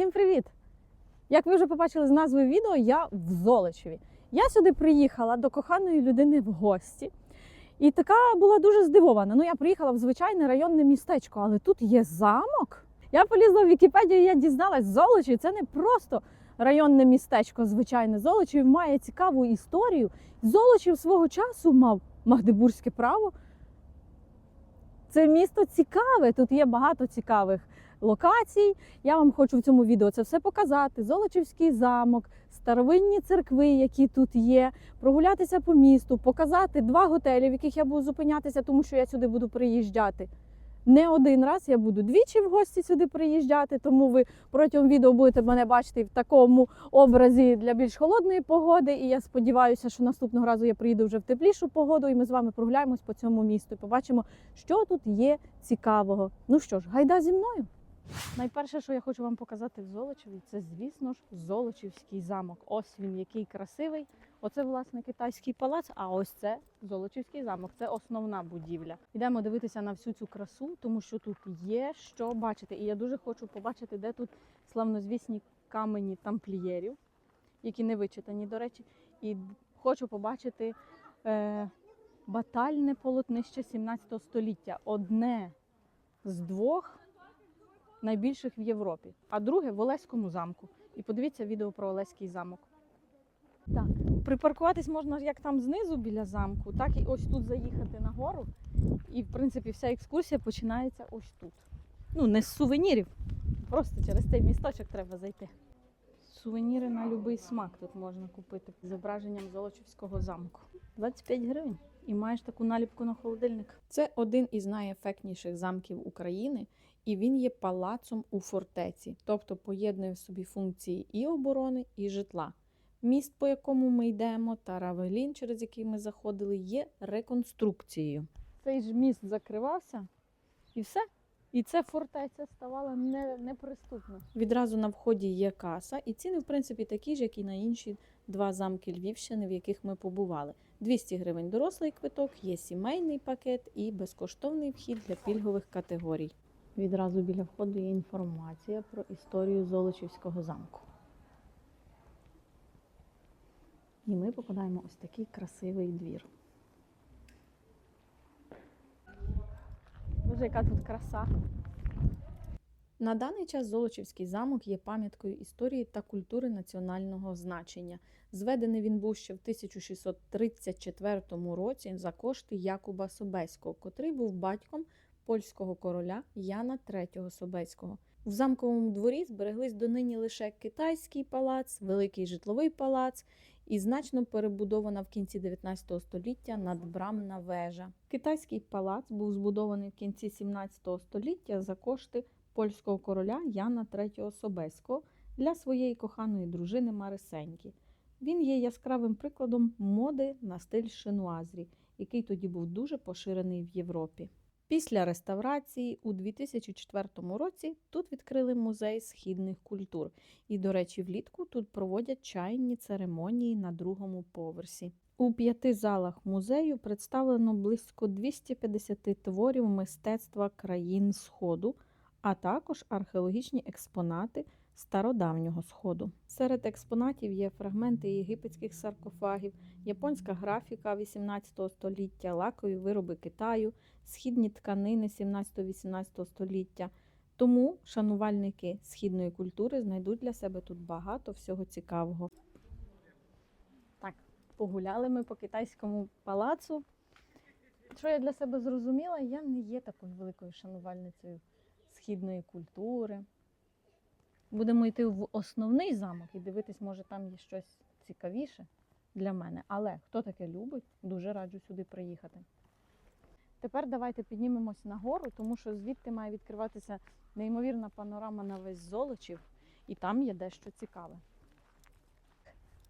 Всім привіт! Як ви вже побачили з назви відео, я в Золочеві. Я сюди приїхала до коханої людини в гості. І така була дуже здивована. Ну, я приїхала в звичайне районне містечко, але тут є замок. Я полізла в Вікіпедію, і я дізналась, Золочів це не просто районне містечко, звичайне. Золочів має цікаву історію. Золочів свого часу мав Магдебурзьке право. Це місто цікаве, тут є багато цікавих локацій. Я вам хочу в цьому відео це все показати. Золочівський замок, старовинні церкви, які тут є, прогулятися по місту, показати два готелі, в яких я буду зупинятися, тому що я сюди буду приїжджати. Не один раз я буду двічі в гості сюди приїжджати, тому ви протягом відео будете мене бачити в такому образі для більш холодної погоди. І я сподіваюся, що наступного разу я приїду вже в теплішу погоду, і ми з вами прогуляємось по цьому місту і побачимо, що тут є цікавого. Ну що ж, гайда зі мною. Найперше, що я хочу вам показати в Золочеві, це, звісно ж, Золочівський замок. Ось він який красивий. Оце, власне, китайський палац, а ось це Золочівський замок. Це основна будівля. Йдемо дивитися на всю цю красу, тому що тут є що бачити. І я дуже хочу побачити, де тут славнозвісні камені тамплієрів, які не вичитані, до речі. І хочу побачити е, батальне полотнище 17 століття. Одне з двох найбільших в Європі, а друге в Олеському замку. І подивіться відео про Олеський замок. Так, припаркуватись можна як там знизу біля замку, так і ось тут заїхати нагору. І, в принципі, вся екскурсія починається ось тут. Ну, не з сувенірів, просто через цей місточок треба зайти. Сувеніри на будь-який смак тут можна купити з зображенням Золочівського замку. 25 гривень. І маєш таку наліпку на холодильник. Це один із найефектніших замків України, і він є палацом у фортеці, тобто поєднує в собі функції і оборони, і житла. Міст, по якому ми йдемо, та равелін, через який ми заходили, є реконструкцією. Цей ж міст закривався, і все. І ця фортеця ставала не, неприступна. Відразу на вході є каса, і ціни, в принципі, такі ж, як і на інші два замки Львівщини, в яких ми побували. 200 гривень дорослий квиток, є сімейний пакет і безкоштовний вхід для пільгових категорій. Відразу біля входу є інформація про історію Золочівського замку. І ми попадаємо ось такий красивий двір. Боже, яка тут краса. На даний час Золочівський замок є пам'яткою історії та культури національного значення. Зведений він був ще в 1634 році за кошти Якуба Собеського, котрий був батьком польського короля Яна III Собеського. В замковому дворі збереглись донині лише китайський палац, великий житловий палац і значно перебудована в кінці 19 століття надбрамна вежа. Китайський палац був збудований в кінці 17 століття за кошти польського короля Яна III Собеського для своєї коханої дружини Марисеньки. Він є яскравим прикладом моди на стиль шинуазрі, який тоді був дуже поширений в Європі. Після реставрації у 2004 році тут відкрили музей східних культур. І, до речі, влітку тут проводять чайні церемонії на другому поверсі. У п'яти залах музею представлено близько 250 творів мистецтва країн Сходу, а також археологічні експонати стародавнього сходу. Серед експонатів є фрагменти єгипетських саркофагів, японська графіка 18 століття, лакові вироби Китаю, східні тканини 17-18 століття. Тому шанувальники східної культури знайдуть для себе тут багато всього цікавого. Так, погуляли ми по китайському палацу. Що я для себе зрозуміла, я не є такою великою шанувальницею східної культури. Будемо йти в основний замок і дивитись, може там є щось цікавіше для мене. Але хто таке любить, дуже раджу сюди приїхати. Тепер давайте піднімемось нагору, тому що звідти має відкриватися неймовірна панорама на весь Золочів, і там є дещо цікаве.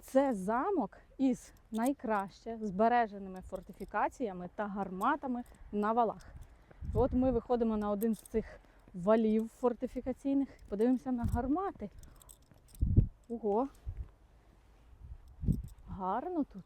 Це замок із найкраще збереженими фортифікаціями та гарматами на валах. От ми виходимо на один з цих валів фортифікаційних, подивимося на гармати. Ого! Гарно тут.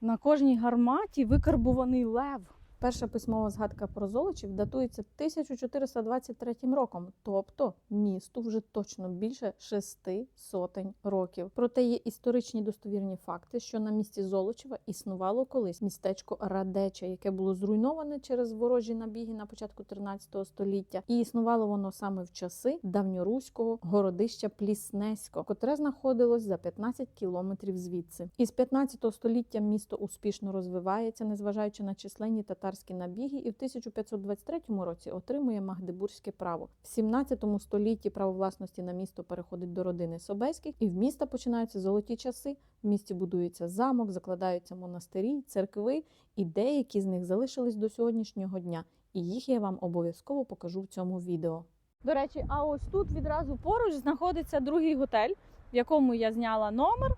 На кожній гарматі викарбуваний лев. Перша письмова згадка про Золочів датується 1423 роком, тобто місту вже точно більше шести сотень років. Проте є історичні достовірні факти, що на місці Золочева існувало колись містечко Радеча, яке було зруйноване через ворожі набіги на початку 13 століття, і існувало воно саме в часи давньоруського городища Пліснесько, котре знаходилось за 15 кілометрів звідси. Із 15 століття місто успішно розвивається, незважаючи на численні татарські набіги, і в 1523 році отримує Магдебурзьке право. В 17 столітті право власності на місто переходить до родини Собеських, і в міста починаються золоті часи. В місті будується замок, закладаються монастирі, церкви, і деякі з них залишились до сьогоднішнього дня. І їх я вам обов'язково покажу в цьому відео. До речі, а ось тут відразу поруч знаходиться другий готель, в якому я зняла номер.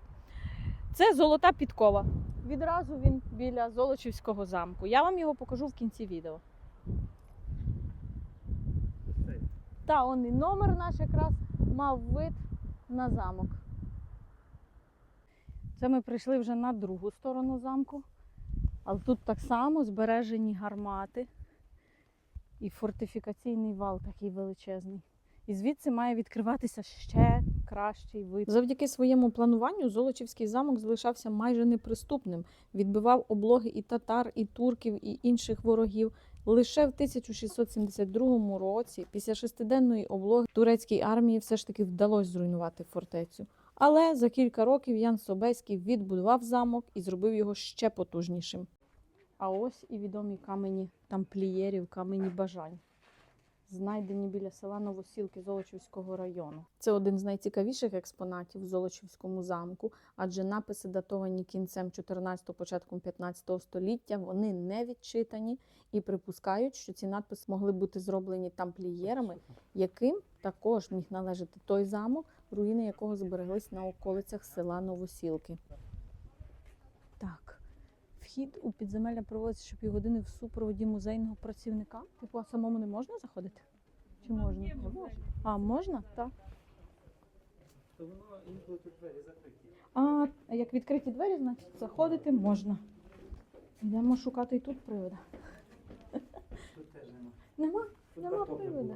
Це Золота Підкова. Відразу він біля Золочівського замку. Я вам його покажу в кінці відео. Та он і номер наш якраз мав вид на замок. Це ми прийшли вже на другу сторону замку. Але тут так само збережені гармати і фортифікаційний вал такий величезний. І звідси має відкриватися ще кращий вид. Завдяки своєму плануванню Золочівський замок залишався майже неприступним, відбивав облоги і татар, і турків, і інших ворогів. Лише в 1672 році, після шестиденної облоги, турецькій армії все ж таки вдалося зруйнувати фортецю. Але за кілька років Ян Собеський відбудував замок і зробив його ще потужнішим. А ось і відомі камені тамплієрів, камені бажань знайдені біля села Новосілки Золочівського району. Це один з найцікавіших експонатів в Золочівському замку, адже написи датовані кінцем 14-го, початком 15 століття, вони не відчитані і припускають, що ці надписи могли бути зроблені тамплієрами, яким також міг належати той замок, руїни якого збереглись на околицях села Новосілки. Вхід у підземелля проводиться щопівгодини в супроводі музейного працівника. Типу, а самому не можна заходити? Чи можна? А, можна? Так. То воно інколи тут двері закриті. А як відкриті двері, значить заходити можна. Йдемо шукати і тут привода. Тут теж нема. Нема? Тут Нема привода.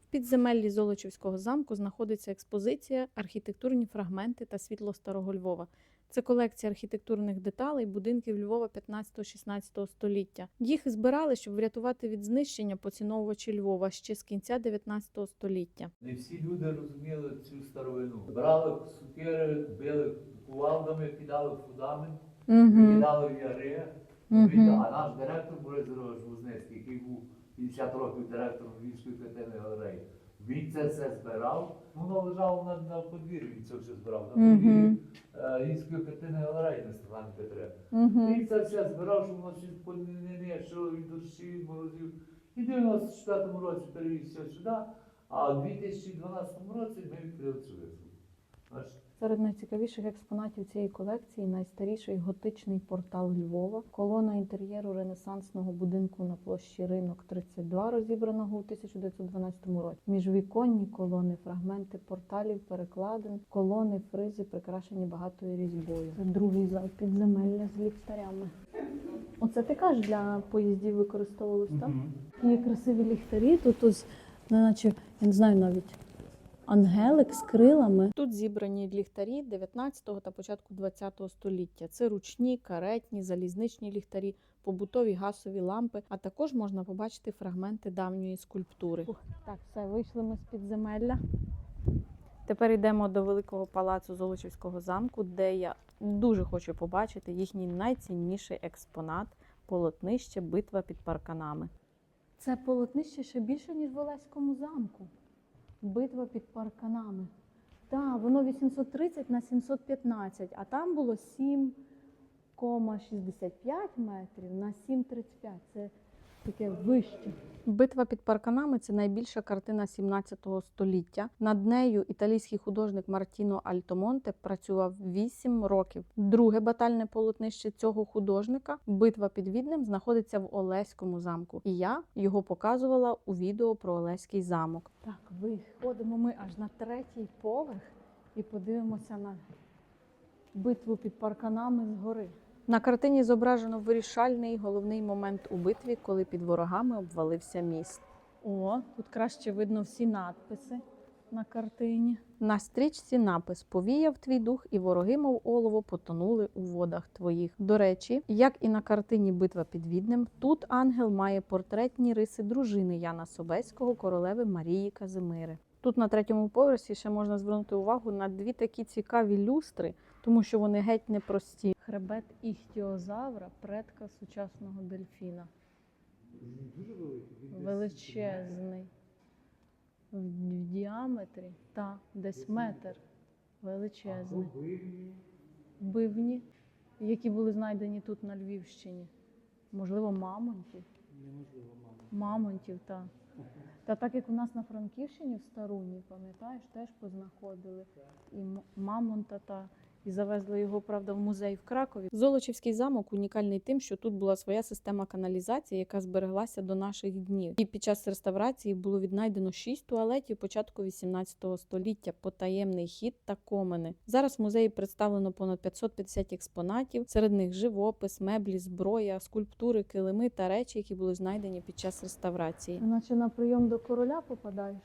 В підземеллі Золочівського замку знаходиться експозиція Архітектурні фрагменти та світло старого Львова. Це колекція архітектурних деталей будинків Львова 15-16 століття. Їх збирали, щоб врятувати від знищення поціновувачі Львова ще з кінця 19 століття. Не всі люди розуміли цю старовину. Брали сукири, били кувалдами, кидали в фундамент, кидали в яри. Мгм. А наш директор Борис Григорович який був 50 років директором Львівської картинної галереї, він це все збирав. Воно лежало на, на подвір'ї, він це все збирав. На подвір'ї е, Львівської картинної галереї на Стефані Петре. Він це все збирав, щоб воно щось по не, не, що від душі, морозів. І в 94-му році перевіз все сюди, а в 2012 році ми відкрили цю виставку. Серед найцікавіших експонатів цієї колекції найстаріший готичний портал Львова, колона інтер'єру ренесансного будинку на площі Ринок 32, розібраного у 1912 році. Міжвіконні колони, фрагменти порталів, перекладин, колони, фризи, прикрашені багатою різьбою. Це другий зал підземелля з ліхтарями. Оце ти кажеш, для поїздів використовувалось, так? Є красиві ліхтарі, тут ось, наче, я не знаю навіть. Ангелик з крилами. Тут зібрані ліхтарі 19 та початку 20 століття. Це ручні, каретні, залізничні ліхтарі, побутові газові лампи, а також можна побачити фрагменти давньої скульптури. Так, все, вийшли ми з підземелля. Тепер йдемо до великого палацу Золочівського замку, де я дуже хочу побачити їхній найцінніший експонат полотнище Битва під парканами. Це полотнище ще більше, ніж в Олеському замку. Битва під парканами. Так, воно 830 на 715, а там було 7,65 метрів на 7,35. Це таке вище. Битва під парканами це найбільша картина 17 століття. Над нею італійський художник Мартіно Альтомонте працював 8 років. Друге батальне полотнище цього художника Битва під Віднем знаходиться в Олеському замку. І я його показувала у відео про Олеський замок. Так, виходимо ми аж на третій поверх і подивимося на битву під парканами згори. На картині зображено вирішальний головний момент у битві, коли під ворогами обвалився міст. О, тут краще видно всі надписи на картині. На стрічці напис Повіяв твій дух, і вороги, мов олово, потонули у водах твоїх. До речі, як і на картині Битва під Віднем, тут ангел має портретні риси дружини Яна Собеського, королеви Марії Казимири. Тут на третьому поверсі ще можна звернути увагу на дві такі цікаві люстри, тому що вони геть непрості. Хребет іхтіозавра, предка сучасного дельфіна. Дуже великий. Величезний. В, діаметрі, та, десь метр. Величезний. бивні? Які були знайдені тут на Львівщині. Можливо, мамонтів. Неможливо, мама. Мамонтів, так. Та так як у нас на Франківщині в Старуні, пам'ятаєш, теж познаходили і мамонта та і завезли його, правда, в музей в Кракові. Золочівський замок унікальний тим, що тут була своя система каналізації, яка збереглася до наших днів. І під час реставрації було віднайдено шість туалетів початку 18 століття, потаємний хід та комини. Зараз в музеї представлено понад 550 експонатів. Серед них живопис, меблі, зброя, скульптури, килими та речі, які були знайдені під час реставрації. Наче на прийом до короля попадаєш.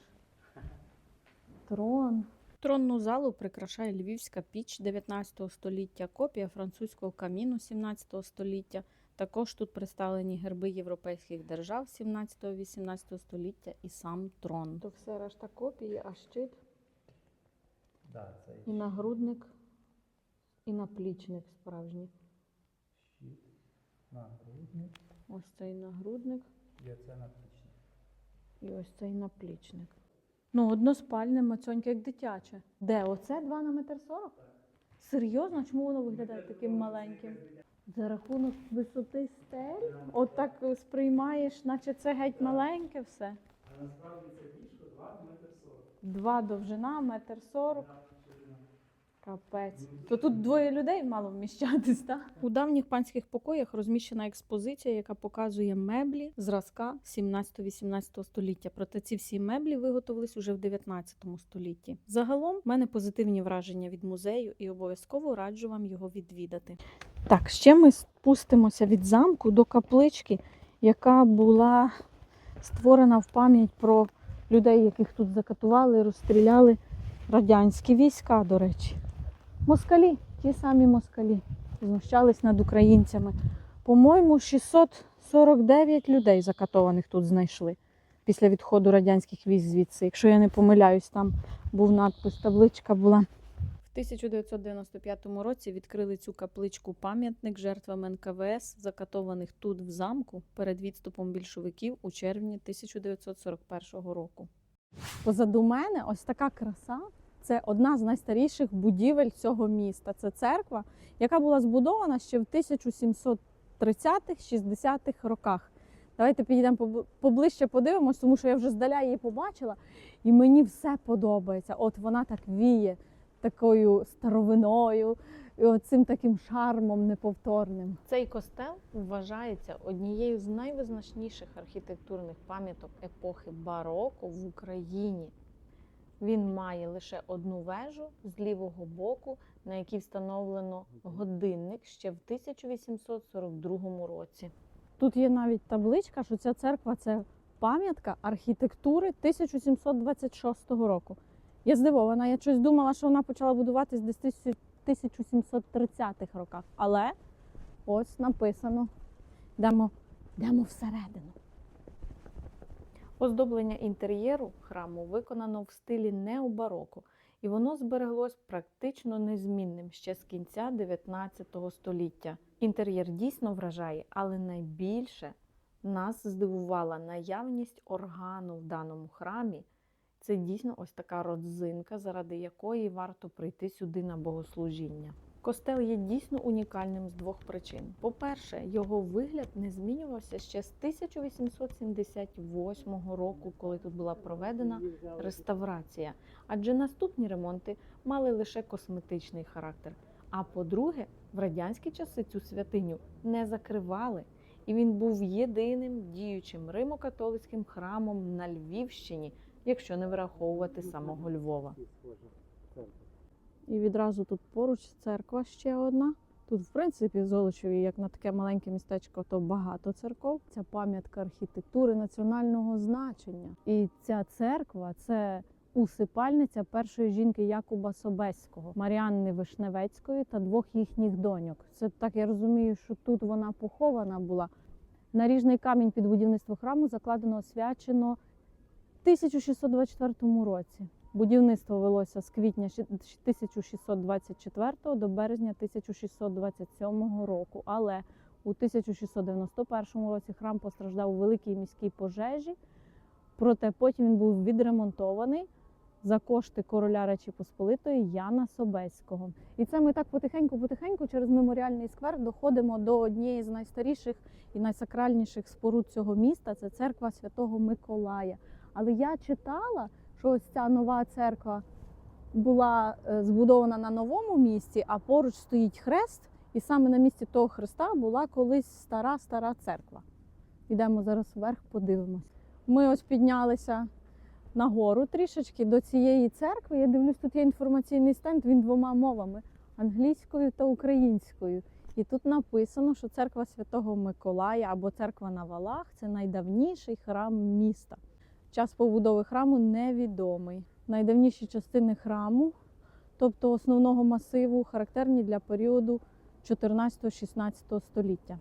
Трон. Тронну залу прикрашає львівська піч 19 століття, копія французького каміну 17 століття. Також тут представлені герби європейських держав 17-18 століття і сам трон. То все решта копії, а щит Да, це і нагрудник, і наплічник справжній. щит. Нагрудник. Ось цей нагрудник І оце наплічник. і ось цей наплічник. Ну, односпальне, мацьоньке, як дитяче. Де? Оце 2 на метр 40? Серйозно? Чому воно виглядає таким маленьким? За рахунок висоти стель? От так сприймаєш, наче це геть маленьке все. А насправді це ліжко 2 метр 40. Два довжина, метр сорок. Капець. То тут двоє людей мало вміщатись, так? У давніх панських покоях розміщена експозиція, яка показує меблі зразка 17-18 століття. Проте ці всі меблі виготовились уже в 19 столітті. Загалом в мене позитивні враження від музею і обов'язково раджу вам його відвідати. Так, ще ми спустимося від замку до каплички, яка була створена в пам'ять про людей, яких тут закатували, розстріляли радянські війська, до речі. Москалі, ті самі москалі, знущались над українцями. По-моєму, 649 людей закатованих тут знайшли після відходу радянських військ звідси. Якщо я не помиляюсь, там був надпис, табличка була. В 1995 році відкрили цю капличку пам'ятник жертвам НКВС, закатованих тут в замку перед відступом більшовиків у червні 1941 року. Позаду мене ось така краса. Це одна з найстаріших будівель цього міста. Це церква, яка була збудована ще в 1730-60-х роках. Давайте підійдемо поближче, подивимось, тому що я вже здаля її побачила, і мені все подобається. От вона так віє такою старовиною, і цим таким шармом неповторним. Цей костел вважається однією з найвизначніших архітектурних пам'яток епохи бароко в Україні. Він має лише одну вежу з лівого боку, на якій встановлено годинник ще в 1842 році. Тут є навіть табличка, що ця церква це пам'ятка архітектури 1726 року. Я здивована, я щось думала, що вона почала будуватись десь в 1730-х роках. Але ось написано. Йдемо, всередину. Оздоблення інтер'єру храму виконано в стилі необароко, і воно збереглось практично незмінним ще з кінця 19 століття. Інтер'єр дійсно вражає, але найбільше нас здивувала наявність органу в даному храмі. Це дійсно ось така родзинка, заради якої варто прийти сюди на богослужіння. Костел є дійсно унікальним з двох причин. По-перше, його вигляд не змінювався ще з 1878 року, коли тут була проведена реставрація, адже наступні ремонти мали лише косметичний характер. А по-друге, в радянські часи цю святиню не закривали, і він був єдиним діючим римо-католицьким храмом на Львівщині, якщо не враховувати самого Львова. І відразу тут поруч церква ще одна. Тут, в принципі, в Золочеві, як на таке маленьке містечко, то багато церков. Ця пам'ятка архітектури національного значення. І ця церква це усипальниця першої жінки Якуба Собеського, Маріанни Вишневецької та двох їхніх доньок. Це так я розумію, що тут вона похована була. Наріжний камінь під будівництво храму закладено освячено в 1624 році. Будівництво велося з квітня щ- 1624 до березня 1627 року. Але у 1691 році храм постраждав у великій міській пожежі. Проте потім він був відремонтований за кошти короля Речі Посполитої Яна Собеського. І це ми так потихеньку-потихеньку через меморіальний сквер доходимо до однієї з найстаріших і найсакральніших споруд цього міста. Це церква Святого Миколая. Але я читала, що ось ця нова церква була е, збудована на новому місці, а поруч стоїть хрест, і саме на місці того хреста була колись стара стара церква. Йдемо зараз вверх, подивимось. Ми ось піднялися нагору трішечки до цієї церкви. Я дивлюсь, тут є інформаційний стенд, він двома мовами англійською та українською. І тут написано, що церква Святого Миколая або церква на валах це найдавніший храм міста. Час побудови храму невідомий. Найдавніші частини храму, тобто основного масиву, характерні для періоду 14-16 століття.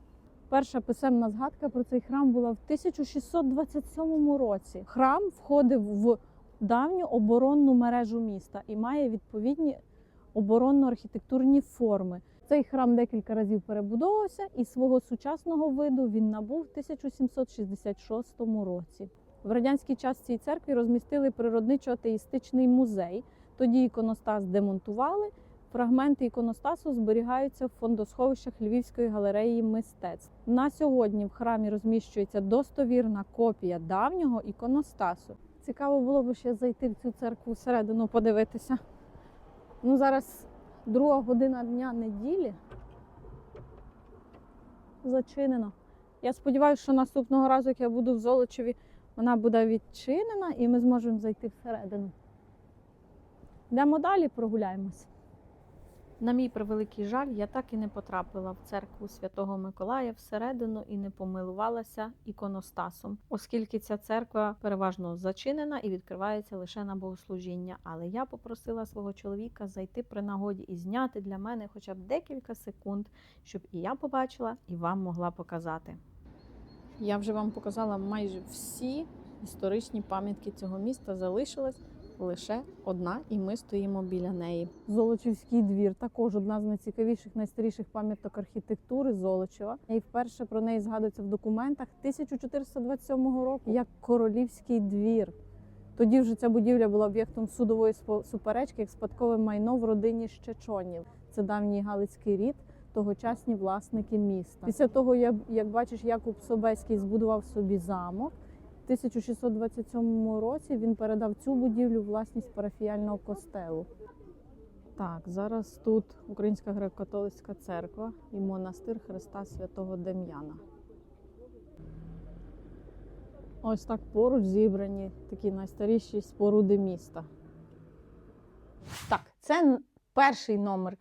Перша писемна згадка про цей храм була в 1627 році. Храм входив в давню оборонну мережу міста і має відповідні оборонно-архітектурні форми. Цей храм декілька разів перебудовувався, і свого сучасного виду він набув в 1766 році. В радянський час цій церкві розмістили природничо-атеїстичний музей. Тоді іконостас демонтували. Фрагменти іконостасу зберігаються в фондосховищах Львівської галереї мистецтв. На сьогодні в храмі розміщується достовірна копія давнього іконостасу. Цікаво було б ще зайти в цю церкву всередину, подивитися. Ну, зараз друга година дня неділі. Зачинено. Я сподіваюся, що наступного разу, як я буду в Золочеві, вона буде відчинена і ми зможемо зайти всередину. Йдемо далі, прогуляємось. На мій превеликий жаль, я так і не потрапила в церкву Святого Миколая всередину і не помилувалася іконостасом, оскільки ця церква переважно зачинена і відкривається лише на богослужіння. Але я попросила свого чоловіка зайти при нагоді і зняти для мене хоча б декілька секунд, щоб і я побачила, і вам могла показати. Я вже вам показала майже всі історичні пам'ятки цього міста. Залишилась лише одна, і ми стоїмо біля неї. Золочівський двір також одна з найцікавіших, найстаріших пам'яток архітектури Золочева. І вперше про неї згадується в документах 1427 року як королівський двір. Тоді вже ця будівля була об'єктом судової суперечки як спадкове майно в родині Щечонів. Це давній галицький рід, тогочасні власники міста. Після того, як, бачиш, Якуб Собеський збудував собі замок. В 1627 році він передав цю будівлю власність парафіяльного костелу. Так, зараз тут Українська греко-католицька церква і монастир Христа Святого Дем'яна. Ось так поруч зібрані такі найстаріші споруди міста. Так, це перший номер,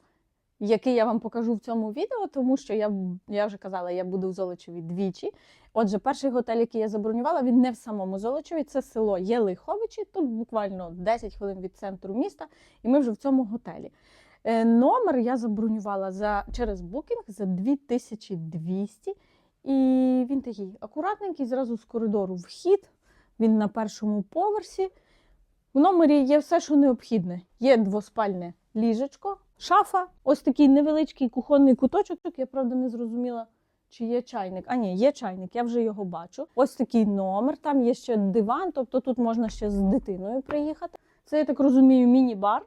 який я вам покажу в цьому відео, тому що я, я вже казала, я буду в Золочеві двічі. Отже, перший готель, який я забронювала, він не в самому Золочеві, це село Єлиховичі, тут буквально 10 хвилин від центру міста, і ми вже в цьому готелі. Е, Номер я забронювала за, через букінг за 2200. І він такий акуратненький, зразу з коридору вхід. Він на першому поверсі. В номері є все, що необхідне. Є двоспальне ліжечко, шафа, ось такий невеличкий кухонний куточок. Я правда не зрозуміла, чи є чайник. А ні, є чайник, я вже його бачу. Ось такий номер, там є ще диван, тобто тут можна ще з дитиною приїхати. Це, я так розумію, міні-бар.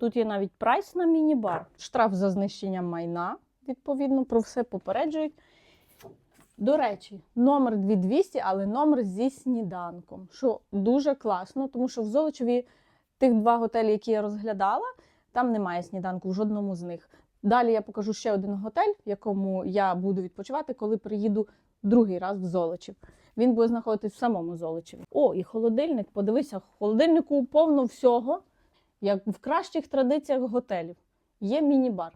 Тут є навіть прайс на міні-бар. Штраф за знищення майна, відповідно, про все попереджують. До речі, номер 2200, але номер зі сніданком, що дуже класно, тому що в Золочеві тих два готелі, які я розглядала, там немає сніданку в жодному з них. Далі я покажу ще один готель, в якому я буду відпочивати, коли приїду другий раз в Золочів. Він буде знаходитись в самому Золочеві. О, і холодильник. Подивися, в холодильнику повно всього, як в кращих традиціях готелів. Є міні-бар.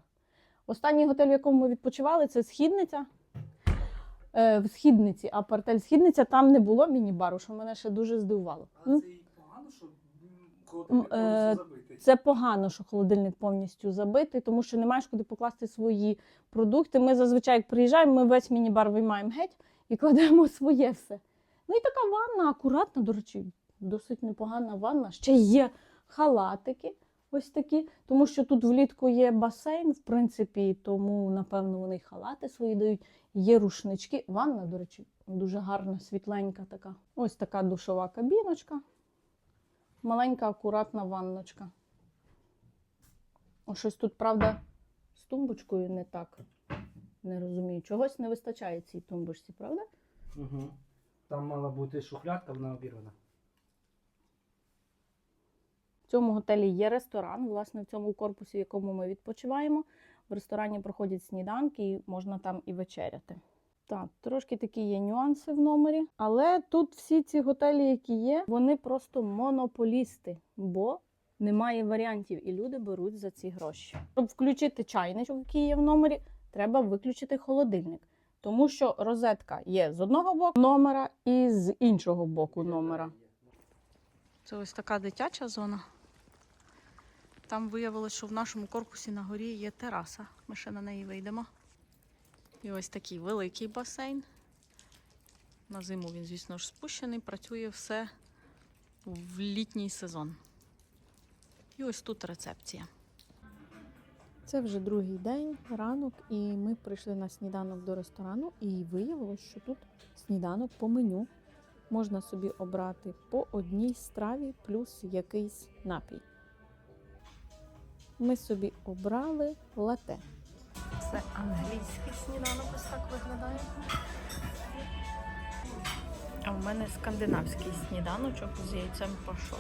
Останній готель, в якому ми відпочивали, це східниця. Е, в східниці, апартель східниця, там не було міні-бару, що мене ще дуже здивувало. Але це і погано, що м, М, Це погано, що холодильник повністю забитий, тому що не маєш куди покласти свої продукти. Ми зазвичай як приїжджаємо, ми весь міні-бар виймаємо геть і кладемо своє все. Ну і така ванна, акуратна, до речі, досить непогана ванна. Ще є халатики. Ось такі, тому що тут влітку є басейн, в принципі, тому, напевно, вони й халати свої дають. Є рушнички. Ванна, до речі, дуже гарна, світленька така. Ось така душова кабіночка. Маленька, акуратна ванночка. О, щось тут, правда, з тумбочкою не так. Не розумію. Чогось не вистачає цій тумбочці, правда? Угу. Там мала бути шухлядка, вона обірвана. В цьому готелі є ресторан, власне, в цьому корпусі, в якому ми відпочиваємо. В ресторані проходять сніданки, і можна там і вечеряти. Так, трошки такі є нюанси в номері, але тут всі ці готелі, які є, вони просто монополісти, бо немає варіантів, і люди беруть за ці гроші. Щоб включити чайничок, який є в номері, треба виключити холодильник. Тому що розетка є з одного боку номера і з іншого боку номера. Це ось така дитяча зона. Там виявилось, що в нашому корпусі на горі є тераса. Ми ще на неї вийдемо. І ось такий великий басейн. На зиму він, звісно ж, спущений, працює все в літній сезон. І ось тут рецепція. Це вже другий день, ранок, і ми прийшли на сніданок до ресторану, і виявилось, що тут сніданок по меню можна собі обрати по одній страві плюс якийсь напій. Ми собі обрали лате. Це англійський сніданок ось так виглядає. А в мене скандинавський сніданочок з яйцем пашот.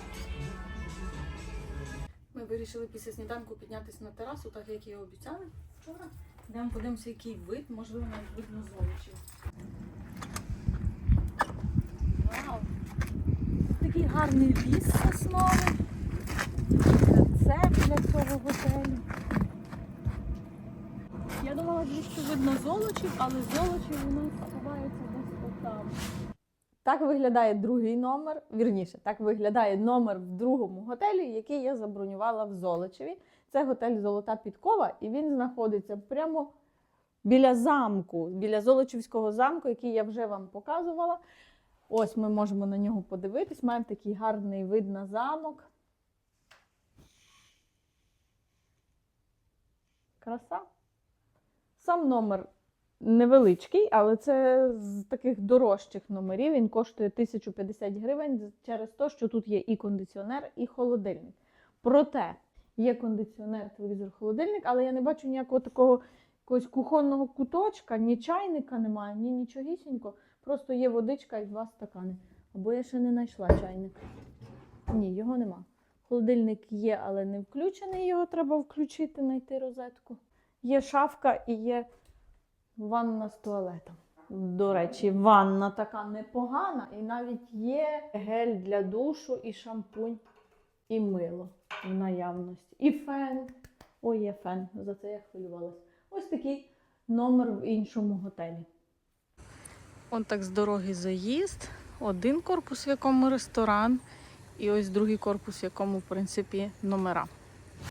Ми вирішили після сніданку піднятися на терасу, так як і обіцяли вчора. Йдемо подивимося, який вид, можливо, навіть видно зовнішньо. Вау! Такий гарний ліс сосновий. Це для цього готелю. Я думала, звідси видно золочів, але золочів у нас ховається десь отам. Так виглядає другий номер, вірніше, так виглядає номер в другому готелі, який я забронювала в Золочеві. Це готель Золота Підкова, і він знаходиться прямо біля замку, біля Золочівського замку, який я вже вам показувала. Ось ми можемо на нього подивитись. Маємо такий гарний вид на замок. Краса. Сам номер невеличкий, але це з таких дорожчих номерів. Він коштує 1050 гривень через те, що тут є і кондиціонер, і холодильник. Проте є кондиціонер, телевізор, холодильник, але я не бачу ніякого такого якогось кухонного куточка, ні чайника немає, ні нічогісінько. Просто є водичка і два стакани. Або я ще не знайшла чайник. Ні, його нема. Холодильник є, але не включений. Його треба включити, знайти розетку. Є шафка і є ванна з туалетом. До речі, ванна така непогана, і навіть є гель для душу, і шампунь, і мило в наявності. І фен. Ой, є фен. За це я хвилювалася. Ось такий номер в іншому готелі. Он так з дороги заїзд. Один корпус, в якому ресторан, і ось другий корпус, в якому, в принципі, номера.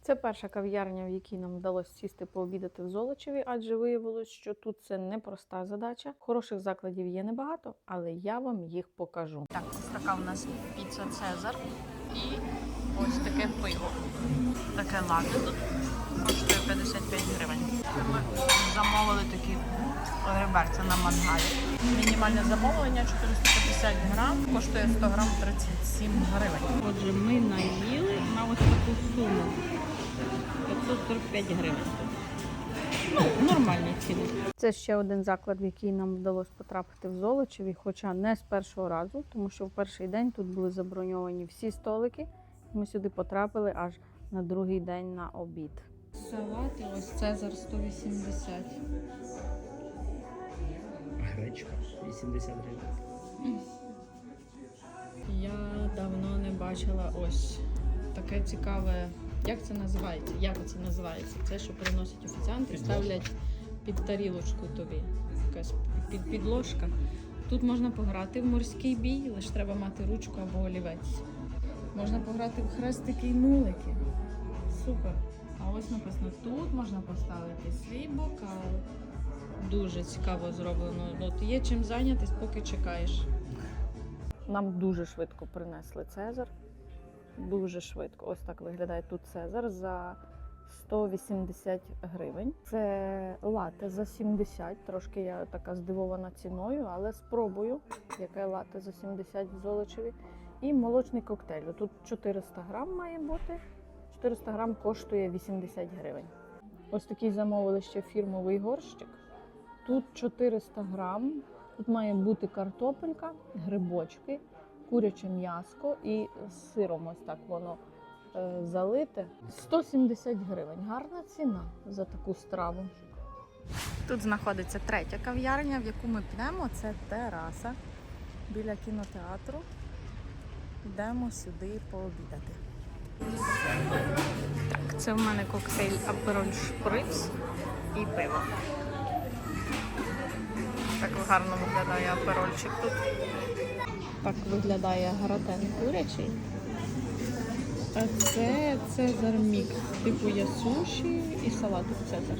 Це перша кав'ярня, в якій нам вдалося сісти пообідати в Золочеві, адже виявилось, що тут це непроста задача. Хороших закладів є небагато, але я вам їх покажу. Так, ось така в нас піца Цезар і ось таке пиво. Таке лате тут коштує 55 гривень. Ми замовили такі реберця на мангалі. Мінімальне замовлення 450 грам, коштує 100 грам 37 гривень. Отже, ми наїли на ось таку суму. 545 гривень. Ну, нормальні ціни. Це ще один заклад, в який нам вдалося потрапити в Золочеві, хоча не з першого разу, тому що в перший день тут були заброньовані всі столики. Ми сюди потрапили аж на другий день на обід. Салати, ось Цезар 180. Гречка 80 гривень. Я давно не бачила ось таке цікаве Як це називається? Як це називається? Це, що приносять офіціанти ставлять під тарілочку тобі. Якась під, підложка. Тут можна пограти в морський бій, лише треба мати ручку або олівець. Можна пограти в хрестики і нулики. Супер. А ось написано, тут можна поставити свій бокал. Дуже цікаво зроблено. От є чим зайнятись, поки чекаєш. Нам дуже швидко принесли Цезар. Дуже швидко. Ось так виглядає тут Цезар за 180 гривень. Це лате за 70. Трошки я така здивована ціною, але спробую, яке лате за 70 в Золочеві. І молочний коктейль. Тут 400 грам має бути. 400 грам коштує 80 гривень. Ось такий замовили ще фірмовий горщик. Тут 400 грам. Тут має бути картопелька, грибочки, куряче м'яско і з сиром ось так воно е, залите. 170 гривень. Гарна ціна за таку страву. Тут знаходиться третя кав'ярня, в яку ми підемо. Це тераса біля кінотеатру. Йдемо сюди пообідати. Так, це в мене коктейль Апероль Шприц і пиво. Так гарно виглядає аперольчик тут. Так виглядає гратен курячий. А це Цезар мікс. Типу є суші і салатик Цезар.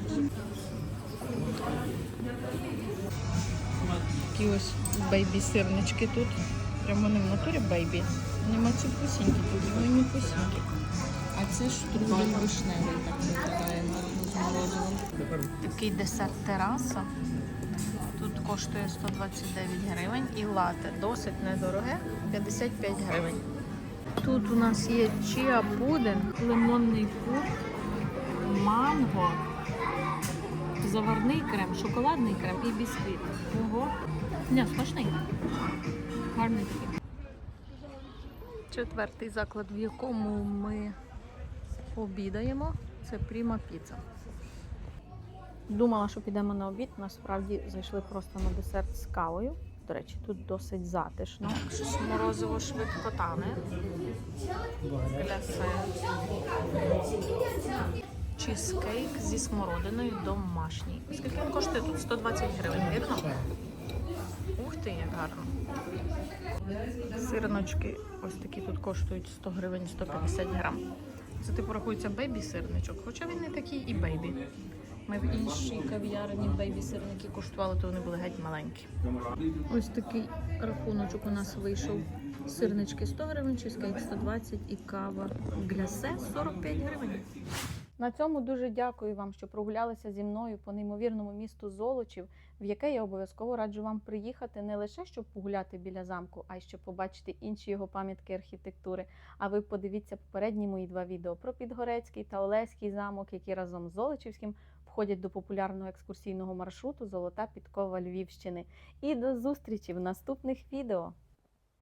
Такі ось бейбі-сирнички тут. Прямо вони в натурі бейбі. Вони мацюпусінькі тут, вони не пусінькі. А це штрудель вишневий, так виглядає з морозивом. Такий десерт тераса. Коштує 129 гривень і лате досить недороге 55 гривень. Тут у нас є чіа пудинг, лимонний фрукт, манго, заварний крем, шоколадний крем і бісквіт. Ого. Не, смачний. Гарний такий. Четвертий заклад, в якому ми обідаємо, це Пріма Піца. Думала, що підемо на обід. Насправді зайшли просто на десерт з кавою. До речі, тут досить затишно. Щось морозиво швидко тане. Глясе. Зі смородиною домашній. Скільки він коштує тут? 120 гривень, вірно? Ух ти, як гарно. Сирночки ось такі тут коштують 100 гривень 150 грам. Це типу рахується бейбі-сирничок, хоча він не такий і бейбі. Ми в іншій кав'ярні бейбі-сирники куштували, то вони були геть маленькі. Ось такий рахуночок у нас вийшов. Сирнички 100 гривень, чизкейк 120 і кава глясе 45 гривень. На цьому дуже дякую вам, що прогулялися зі мною по неймовірному місту Золочів, в яке я обов'язково раджу вам приїхати не лише щоб погуляти біля замку, а й щоб побачити інші його пам'ятки архітектури. А ви подивіться попередні мої два відео про Підгорецький та Олеський замок, які разом з Золочівським входять до популярного екскурсійного маршруту Золота підкова Львівщини. І до зустрічі в наступних відео!